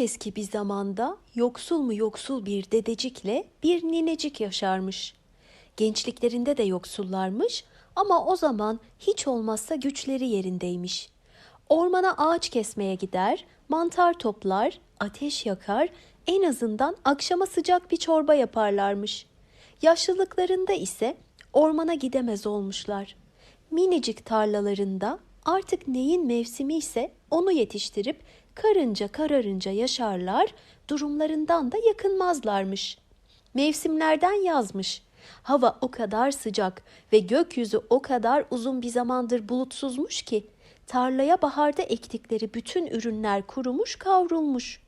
eski bir zamanda yoksul mu yoksul bir dedecikle bir ninecik yaşarmış. Gençliklerinde de yoksullarmış ama o zaman hiç olmazsa güçleri yerindeymiş. Ormana ağaç kesmeye gider, mantar toplar, ateş yakar, en azından akşama sıcak bir çorba yaparlarmış. Yaşlılıklarında ise ormana gidemez olmuşlar. Minicik tarlalarında artık neyin mevsimi ise onu yetiştirip karınca kararınca yaşarlar, durumlarından da yakınmazlarmış. Mevsimlerden yazmış. Hava o kadar sıcak ve gökyüzü o kadar uzun bir zamandır bulutsuzmuş ki tarlaya baharda ektikleri bütün ürünler kurumuş kavrulmuş.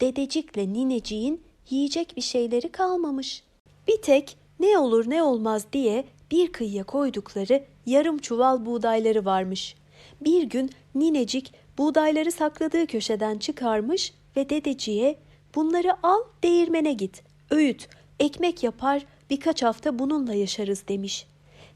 Dedecikle nineciğin yiyecek bir şeyleri kalmamış. Bir tek ne olur ne olmaz diye bir kıyıya koydukları yarım çuval buğdayları varmış. Bir gün ninecik buğdayları sakladığı köşeden çıkarmış ve dedeciye bunları al değirmene git, öğüt, ekmek yapar birkaç hafta bununla yaşarız demiş.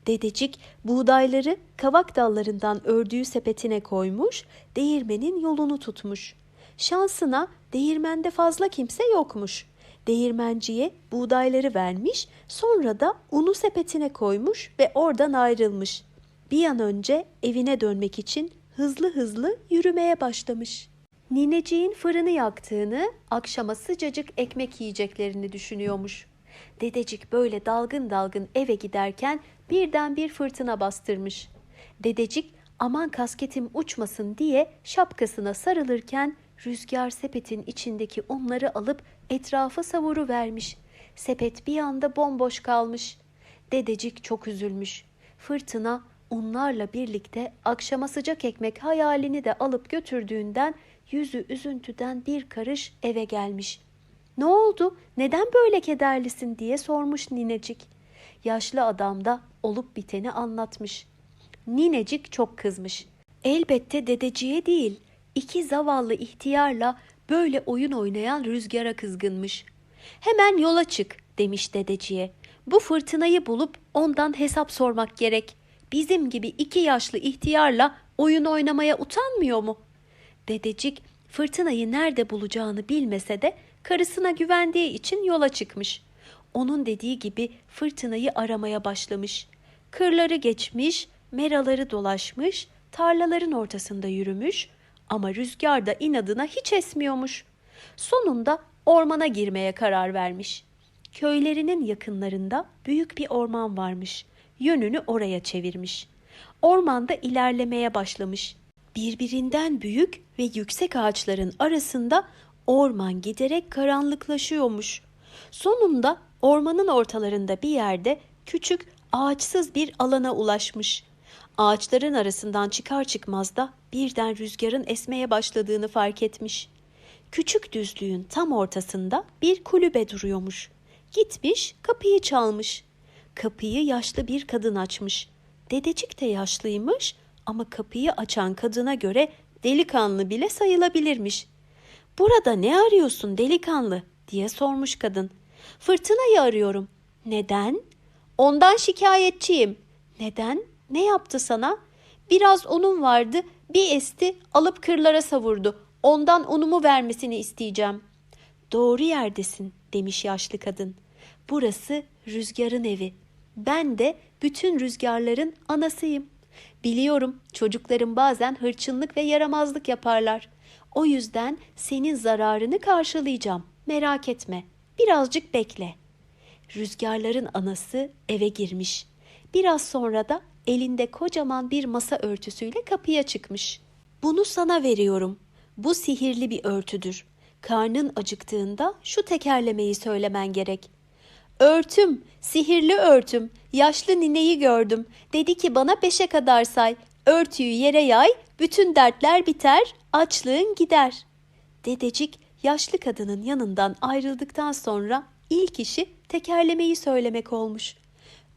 Dedecik buğdayları kavak dallarından ördüğü sepetine koymuş, değirmenin yolunu tutmuş. Şansına değirmende fazla kimse yokmuş. Değirmenciye buğdayları vermiş, sonra da unu sepetine koymuş ve oradan ayrılmış. Bir an önce evine dönmek için hızlı hızlı yürümeye başlamış. Nineciğin fırını yaktığını, akşama sıcacık ekmek yiyeceklerini düşünüyormuş. Dedecik böyle dalgın dalgın eve giderken birden bir fırtına bastırmış. Dedecik aman kasketim uçmasın diye şapkasına sarılırken rüzgar sepetin içindeki unları alıp etrafa savuru vermiş. Sepet bir anda bomboş kalmış. Dedecik çok üzülmüş. Fırtına unlarla birlikte akşama sıcak ekmek hayalini de alıp götürdüğünden yüzü üzüntüden bir karış eve gelmiş. Ne oldu? Neden böyle kederlisin diye sormuş ninecik. Yaşlı adam da olup biteni anlatmış. Ninecik çok kızmış. Elbette dedeciye değil, iki zavallı ihtiyarla böyle oyun oynayan rüzgara kızgınmış. Hemen yola çık demiş dedeciye. Bu fırtınayı bulup ondan hesap sormak gerek. Bizim gibi iki yaşlı ihtiyarla oyun oynamaya utanmıyor mu? Dedecik fırtınayı nerede bulacağını bilmese de karısına güvendiği için yola çıkmış. Onun dediği gibi fırtınayı aramaya başlamış. Kırları geçmiş, meraları dolaşmış, tarlaların ortasında yürümüş ama rüzgar da inadına hiç esmiyormuş. Sonunda ormana girmeye karar vermiş. Köylerinin yakınlarında büyük bir orman varmış. Yönünü oraya çevirmiş. Ormanda ilerlemeye başlamış. Birbirinden büyük ve yüksek ağaçların arasında orman giderek karanlıklaşıyormuş. Sonunda ormanın ortalarında bir yerde küçük ağaçsız bir alana ulaşmış. Ağaçların arasından çıkar çıkmaz da birden rüzgarın esmeye başladığını fark etmiş. Küçük düzlüğün tam ortasında bir kulübe duruyormuş. Gitmiş, kapıyı çalmış. Kapıyı yaşlı bir kadın açmış. Dedecik de yaşlıymış ama kapıyı açan kadına göre delikanlı bile sayılabilirmiş. Burada ne arıyorsun delikanlı diye sormuş kadın. Fırtınayı arıyorum. Neden? Ondan şikayetçiyim. Neden? Ne yaptı sana? Biraz unum vardı, bir esti, alıp kırlara savurdu. Ondan unumu vermesini isteyeceğim. Doğru yerdesin demiş yaşlı kadın. Burası rüzgarın evi. Ben de bütün rüzgarların anasıyım. Biliyorum çocukların bazen hırçınlık ve yaramazlık yaparlar. O yüzden senin zararını karşılayacağım. Merak etme. Birazcık bekle. Rüzgarların anası eve girmiş. Biraz sonra da elinde kocaman bir masa örtüsüyle kapıya çıkmış. Bunu sana veriyorum. Bu sihirli bir örtüdür. Karnın acıktığında şu tekerlemeyi söylemen gerek. Örtüm, sihirli örtüm, yaşlı nineyi gördüm. Dedi ki bana beşe kadar say. Örtüyü yere yay, bütün dertler biter, açlığın gider. Dedecik yaşlı kadının yanından ayrıldıktan sonra ilk işi tekerlemeyi söylemek olmuş.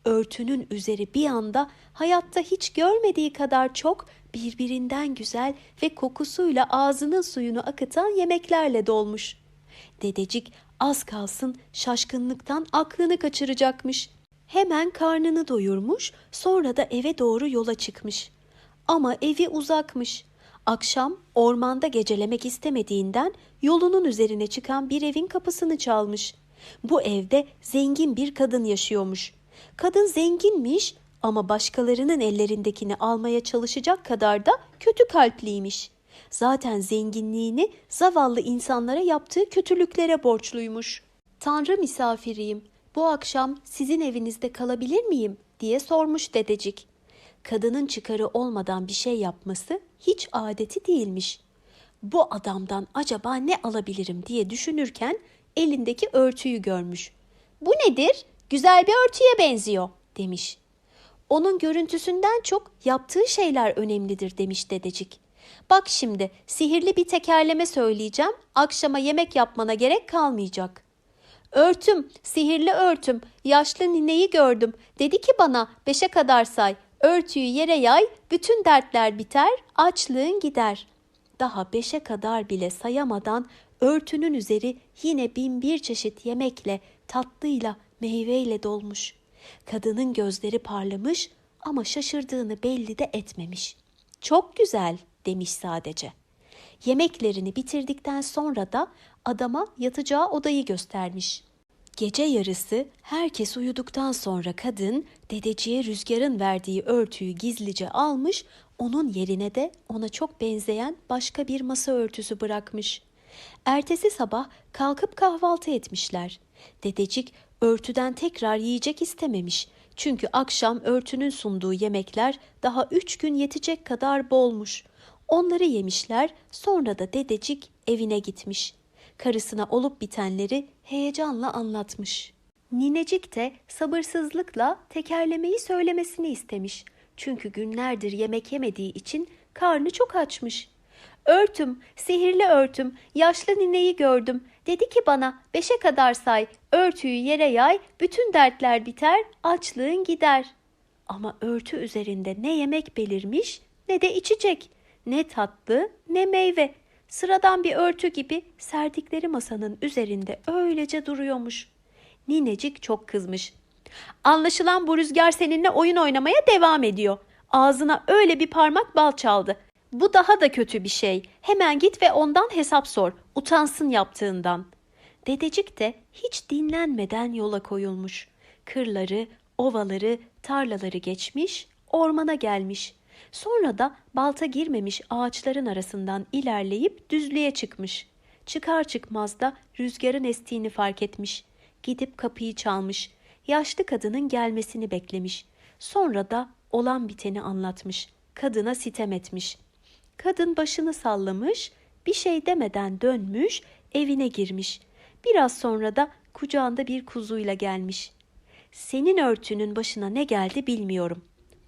Örtünün üzeri bir anda hayatta hiç görmediği kadar çok birbirinden güzel ve kokusuyla ağzının suyunu akıtan yemeklerle dolmuş. Dedecik az kalsın şaşkınlıktan aklını kaçıracakmış. Hemen karnını doyurmuş, sonra da eve doğru yola çıkmış. Ama evi uzakmış. Akşam ormanda gecelemek istemediğinden yolunun üzerine çıkan bir evin kapısını çalmış. Bu evde zengin bir kadın yaşıyormuş. Kadın zenginmiş ama başkalarının ellerindekini almaya çalışacak kadar da kötü kalpliymiş. Zaten zenginliğini zavallı insanlara yaptığı kötülüklere borçluymuş. Tanrı misafiriyim. Bu akşam sizin evinizde kalabilir miyim? diye sormuş dedecik. Kadının çıkarı olmadan bir şey yapması hiç adeti değilmiş. Bu adamdan acaba ne alabilirim diye düşünürken elindeki örtüyü görmüş. Bu nedir? Güzel bir örtüye benziyor demiş. Onun görüntüsünden çok yaptığı şeyler önemlidir demiş dedecik. Bak şimdi sihirli bir tekerleme söyleyeceğim. Akşama yemek yapmana gerek kalmayacak. Örtüm, sihirli örtüm, yaşlı nineyi gördüm. Dedi ki bana beşe kadar say, örtüyü yere yay, bütün dertler biter, açlığın gider. Daha beşe kadar bile sayamadan örtünün üzeri yine bin bir çeşit yemekle, tatlıyla, meyveyle dolmuş. Kadının gözleri parlamış ama şaşırdığını belli de etmemiş. Çok güzel demiş sadece. Yemeklerini bitirdikten sonra da adama yatacağı odayı göstermiş. Gece yarısı herkes uyuduktan sonra kadın dedeciye rüzgarın verdiği örtüyü gizlice almış, onun yerine de ona çok benzeyen başka bir masa örtüsü bırakmış. Ertesi sabah kalkıp kahvaltı etmişler. Dedecik örtüden tekrar yiyecek istememiş. Çünkü akşam örtünün sunduğu yemekler daha üç gün yetecek kadar bolmuş. Onları yemişler sonra da dedecik evine gitmiş. Karısına olup bitenleri heyecanla anlatmış. Ninecik de sabırsızlıkla tekerlemeyi söylemesini istemiş. Çünkü günlerdir yemek yemediği için karnı çok açmış. Örtüm, sihirli örtüm, yaşlı nineyi gördüm. Dedi ki bana beşe kadar say, örtüyü yere yay, bütün dertler biter, açlığın gider. Ama örtü üzerinde ne yemek belirmiş ne de içecek. Ne tatlı ne meyve. Sıradan bir örtü gibi serdikleri masanın üzerinde öylece duruyormuş. Ninecik çok kızmış. Anlaşılan bu rüzgar seninle oyun oynamaya devam ediyor. Ağzına öyle bir parmak bal çaldı. Bu daha da kötü bir şey. Hemen git ve ondan hesap sor. Utansın yaptığından. Dedecik de hiç dinlenmeden yola koyulmuş. Kırları, ovaları, tarlaları geçmiş, ormana gelmiş. Sonra da balta girmemiş ağaçların arasından ilerleyip düzlüğe çıkmış. Çıkar çıkmaz da rüzgarın estiğini fark etmiş. Gidip kapıyı çalmış. Yaşlı kadının gelmesini beklemiş. Sonra da olan biteni anlatmış. Kadına sitem etmiş. Kadın başını sallamış, bir şey demeden dönmüş, evine girmiş. Biraz sonra da kucağında bir kuzuyla gelmiş. Senin örtünün başına ne geldi bilmiyorum.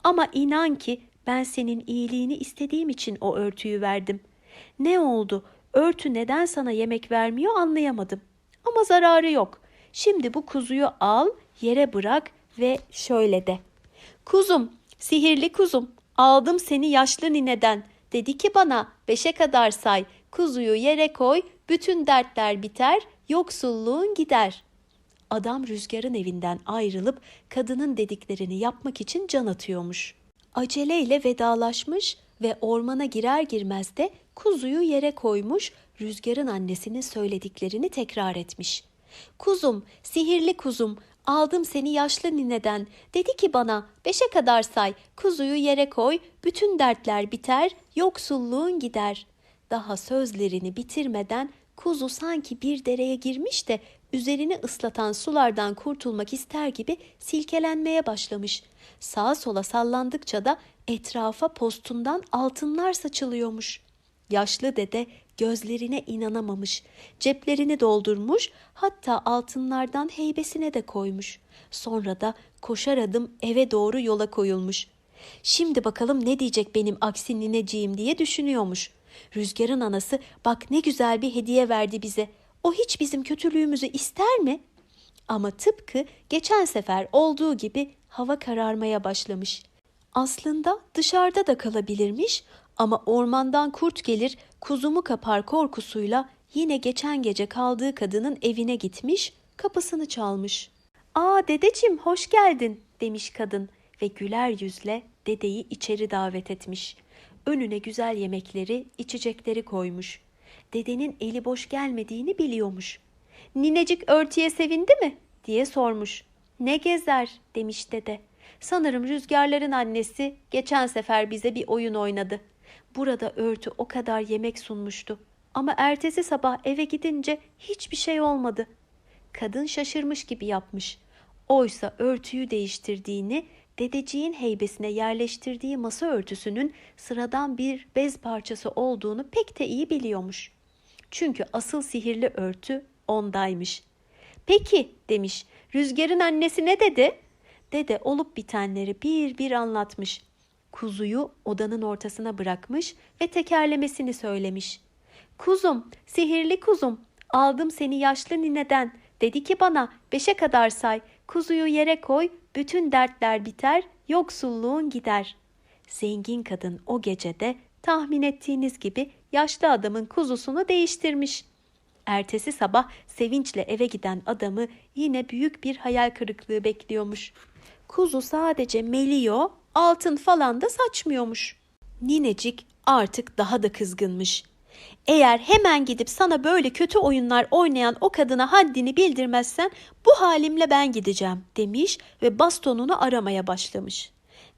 Ama inan ki ben senin iyiliğini istediğim için o örtüyü verdim. Ne oldu? Örtü neden sana yemek vermiyor anlayamadım. Ama zararı yok. Şimdi bu kuzuyu al, yere bırak ve şöyle de. Kuzum, sihirli kuzum, aldım seni yaşlı nineden. Dedi ki bana beşe kadar say, kuzuyu yere koy, bütün dertler biter, yoksulluğun gider. Adam rüzgarın evinden ayrılıp kadının dediklerini yapmak için can atıyormuş. Aceleyle vedalaşmış ve ormana girer girmez de kuzuyu yere koymuş, rüzgarın annesinin söylediklerini tekrar etmiş. Kuzum, sihirli kuzum, aldım seni yaşlı nineden. Dedi ki bana, beşe kadar say, kuzuyu yere koy, bütün dertler biter, yoksulluğun gider. Daha sözlerini bitirmeden kuzu sanki bir dereye girmiş de üzerini ıslatan sulardan kurtulmak ister gibi silkelenmeye başlamış. Sağa sola sallandıkça da etrafa postundan altınlar saçılıyormuş. Yaşlı dede gözlerine inanamamış. Ceplerini doldurmuş, hatta altınlardan heybesine de koymuş. Sonra da koşar adım eve doğru yola koyulmuş. Şimdi bakalım ne diyecek benim aksi nineciğim diye düşünüyormuş. Rüzgarın anası bak ne güzel bir hediye verdi bize. O hiç bizim kötülüğümüzü ister mi? Ama tıpkı geçen sefer olduğu gibi hava kararmaya başlamış. Aslında dışarıda da kalabilirmiş ama ormandan kurt gelir, kuzumu kapar korkusuyla yine geçen gece kaldığı kadının evine gitmiş, kapısını çalmış. "Aa dedeciğim hoş geldin." demiş kadın ve güler yüzle dedeyi içeri davet etmiş. önüne güzel yemekleri, içecekleri koymuş. Dedenin eli boş gelmediğini biliyormuş. Ninecik örtüye sevindi mi? diye sormuş. Ne gezer demiş dede. Sanırım rüzgarların annesi geçen sefer bize bir oyun oynadı. Burada örtü o kadar yemek sunmuştu. Ama ertesi sabah eve gidince hiçbir şey olmadı. Kadın şaşırmış gibi yapmış. Oysa örtüyü değiştirdiğini, dedeciğin heybesine yerleştirdiği masa örtüsünün sıradan bir bez parçası olduğunu pek de iyi biliyormuş. Çünkü asıl sihirli örtü ondaymış. Peki demiş. Rüzgarın annesi ne dedi? Dede olup bitenleri bir bir anlatmış. Kuzuyu odanın ortasına bırakmış ve tekerlemesini söylemiş. Kuzum, sihirli kuzum, aldım seni yaşlı nineden. Dedi ki bana beşe kadar say, kuzuyu yere koy, bütün dertler biter, yoksulluğun gider. Zengin kadın o gecede tahmin ettiğiniz gibi yaşlı adamın kuzusunu değiştirmiş. Ertesi sabah sevinçle eve giden adamı yine büyük bir hayal kırıklığı bekliyormuş. Kuzu sadece meliyor, altın falan da saçmıyormuş. Ninecik artık daha da kızgınmış. Eğer hemen gidip sana böyle kötü oyunlar oynayan o kadına haddini bildirmezsen bu halimle ben gideceğim demiş ve bastonunu aramaya başlamış.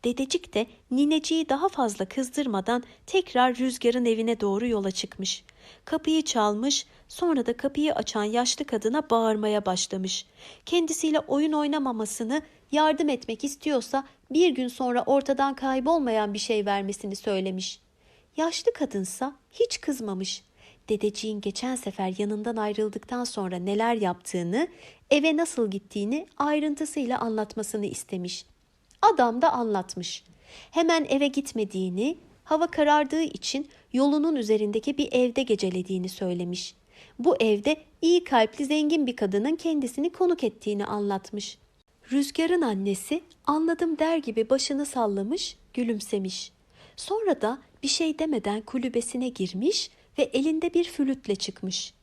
Dedecik de nineciyi daha fazla kızdırmadan tekrar rüzgarın evine doğru yola çıkmış. Kapıyı çalmış, sonra da kapıyı açan yaşlı kadına bağırmaya başlamış. Kendisiyle oyun oynamamasını, yardım etmek istiyorsa bir gün sonra ortadan kaybolmayan bir şey vermesini söylemiş. Yaşlı kadınsa hiç kızmamış. Dedeciğin geçen sefer yanından ayrıldıktan sonra neler yaptığını, eve nasıl gittiğini ayrıntısıyla anlatmasını istemiş. Adam da anlatmış. Hemen eve gitmediğini, hava karardığı için yolunun üzerindeki bir evde gecelediğini söylemiş. Bu evde iyi kalpli zengin bir kadının kendisini konuk ettiğini anlatmış. Rüzgar'ın annesi anladım der gibi başını sallamış, gülümsemiş. Sonra da bir şey demeden kulübesine girmiş ve elinde bir flütle çıkmış.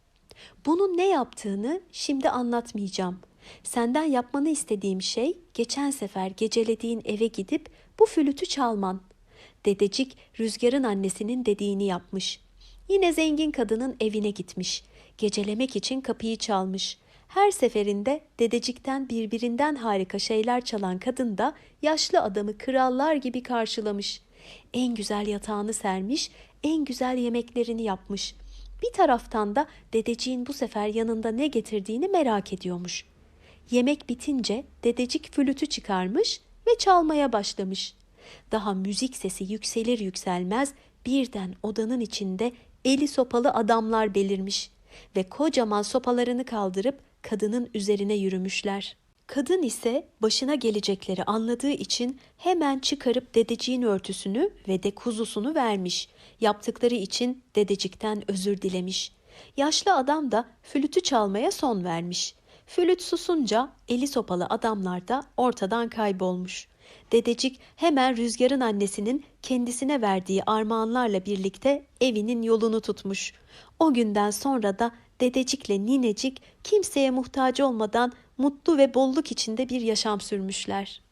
Bunun ne yaptığını şimdi anlatmayacağım. Senden yapmanı istediğim şey geçen sefer gecelediğin eve gidip bu flütü çalman. Dedecik rüzgarın annesinin dediğini yapmış. Yine zengin kadının evine gitmiş. Gecelemek için kapıyı çalmış. Her seferinde dedecikten birbirinden harika şeyler çalan kadın da yaşlı adamı krallar gibi karşılamış. En güzel yatağını sermiş, en güzel yemeklerini yapmış. Bir taraftan da dedeciğin bu sefer yanında ne getirdiğini merak ediyormuş. Yemek bitince dedecik flütü çıkarmış ve çalmaya başlamış. Daha müzik sesi yükselir yükselmez birden odanın içinde eli sopalı adamlar belirmiş ve kocaman sopalarını kaldırıp kadının üzerine yürümüşler. Kadın ise başına gelecekleri anladığı için hemen çıkarıp dedeciğin örtüsünü ve de kuzusunu vermiş. Yaptıkları için dedecikten özür dilemiş. Yaşlı adam da flütü çalmaya son vermiş. Flüt susunca eli sopalı adamlar da ortadan kaybolmuş. Dedecik hemen rüzgarın annesinin kendisine verdiği armağanlarla birlikte evinin yolunu tutmuş. O günden sonra da dedecikle ninecik kimseye muhtaç olmadan mutlu ve bolluk içinde bir yaşam sürmüşler.